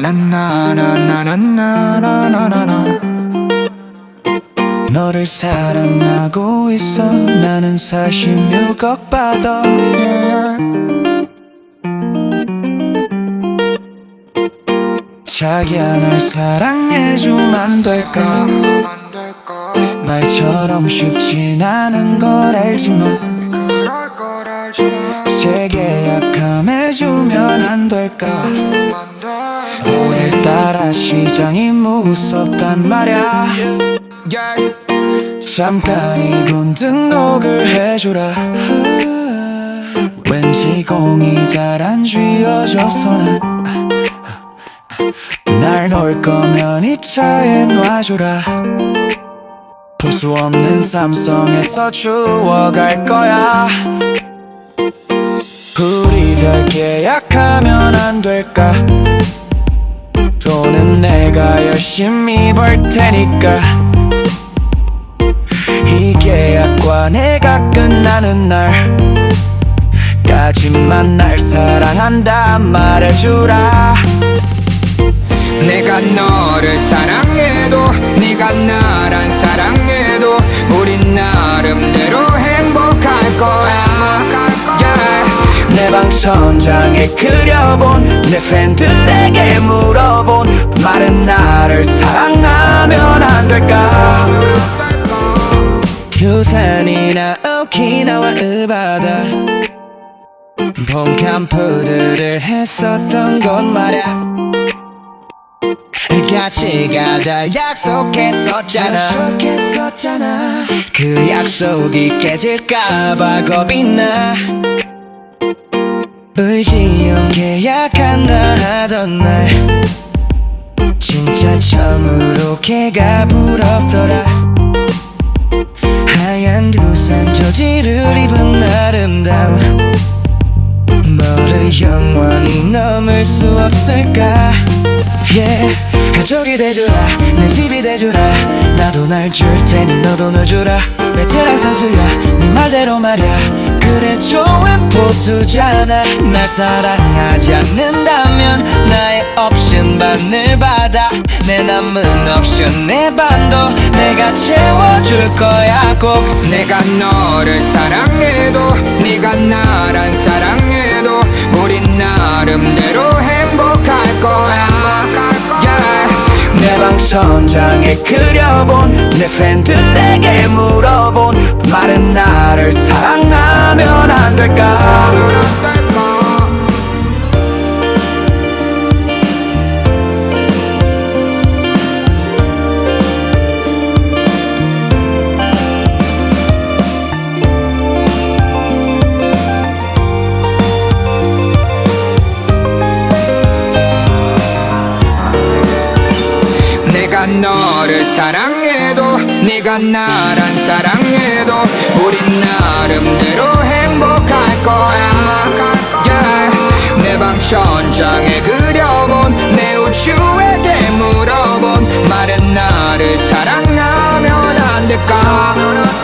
나나나나나나나나나나. 너를 사랑하고 있어. 나는 46억 받아. 자기야 날 사랑해주면 안 될까? 말처럼 쉽진 않은 걸 알지만 재계약함해주면 안 될까 오늘따라 시장이 무섭단 말야. 잠깐 이군 등록을 해주라. 왠지 공이 잘 안 쥐어져서 난날 놓을 거면 이 차에 놔주라. 볼수 없는 삼성에서 주워갈 거야. 우리 별 계약하면 안 될까 돈은 내가 열심히 벌 테니까. 이 계약과 내가 끝나는 날까지만 날 사랑한다 말해주라. 내가 너를 사랑해도 네가 나란 사랑해도 우린 나름대로 행복할 거야. 내방 천장에 그려본 내 팬들에게 물어본 말은 나를 사랑하면 안 될까? 두산이나 오키나와 으바다. 봄 캠프들을 했었던 곳 말야. 같이 가자 약속했었잖아. 약속했었잖아. 그 약속이 깨질까봐 겁이 나. 의지형 계약한다 하던 날 진짜 처음으로 걔가 부럽더라. 하얀 두산 저지를 입은 아름다운 너를 영원히 넘을 수 없을까? Yeah. 가족이 돼주라 내 집이 돼주라. 나도 날 줄 테니 너도 널 주라. 베테랑 선수야 네 말대로 말야. 그래 좋은 보수잖아. 날 사랑하지 않는다면 나의 반을 받아 내 남은 옵션 내 반도 내가 채워줄 거야 꼭 내가 너를 사랑해도 네가 나란 사랑해도 우린 나름대로 행복할 거야 yeah. 내 방 천장에 그려본 내 팬들에게 물어본 너를 사랑해도 네가 나란 사랑해도 우린 나름대로 행복할 거야 yeah. 내방 천장에 그려본 내 우주에게 물어본 말은 나를 사랑하면 안 될까